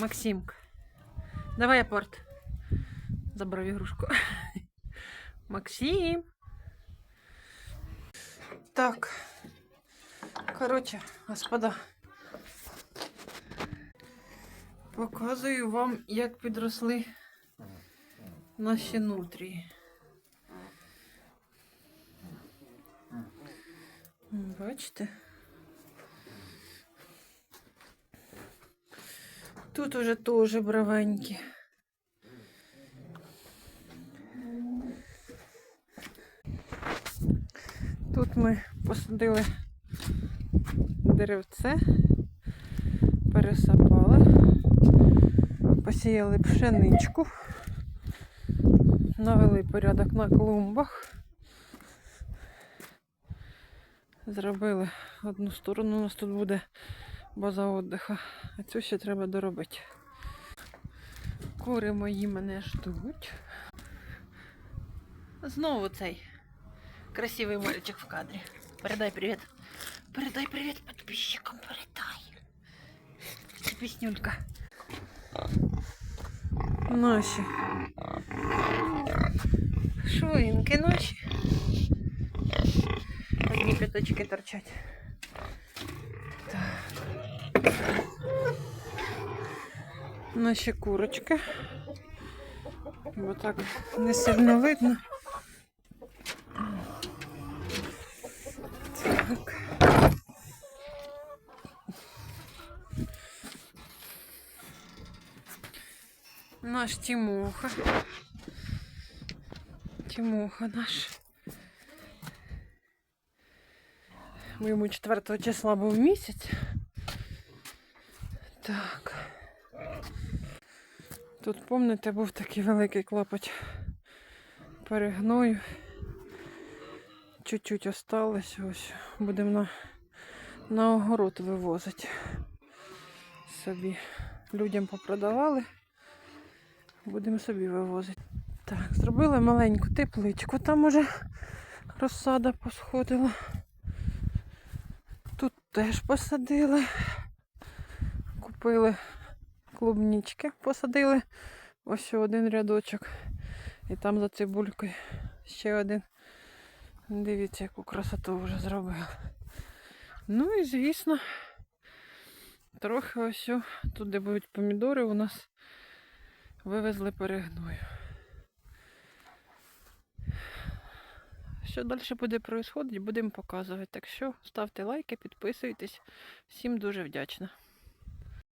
Максимка. Давай апорт. Забрав ігрушку. Максим. Так. Коротше, господа. Показую вам, як підросли наші нутрії. Бачите? Тут уже теж бравенькі. Тут ми посадили деревце, пересапали, посіяли пшеничку, навели порядок на клумбах. Зробили одну сторону, у нас тут буде база віддиха, а цю ще треба доробити. Кури мої мене ждуть. Знову цей красивий мальчик в кадрі. Передай привіт. Передай привіт підписчикам, передай. Це Піснюлька. Наші. Швинки наші. Одні п'яточки торчать. Наші курочки. Бо так не сильно видно. Так. Наш Тимоха. Тимоха наш. Йому 4 числа був місяць. Так. Тут, пам'ятаєте, був такий великий клопоть перегною. Чуть-чуть осталось. Ось будемо на, на огород вивозити. Собі людям попродавали. Будемо собі вивозити. Так, зробили маленьку тепличку. Там уже розсада посходила. Тут теж посадили. Купили клубнички, посадили. Ось один рядочок. І там за цибулькою ще один. Дивіться, яку красоту вже зробили. Ну і звісно, трохи ось тут, де будуть помідори, у нас вивезли перегною. Що далі буде відбуватися, будемо показувати. Так що ставте лайки, підписуйтесь. Всім дуже вдячна.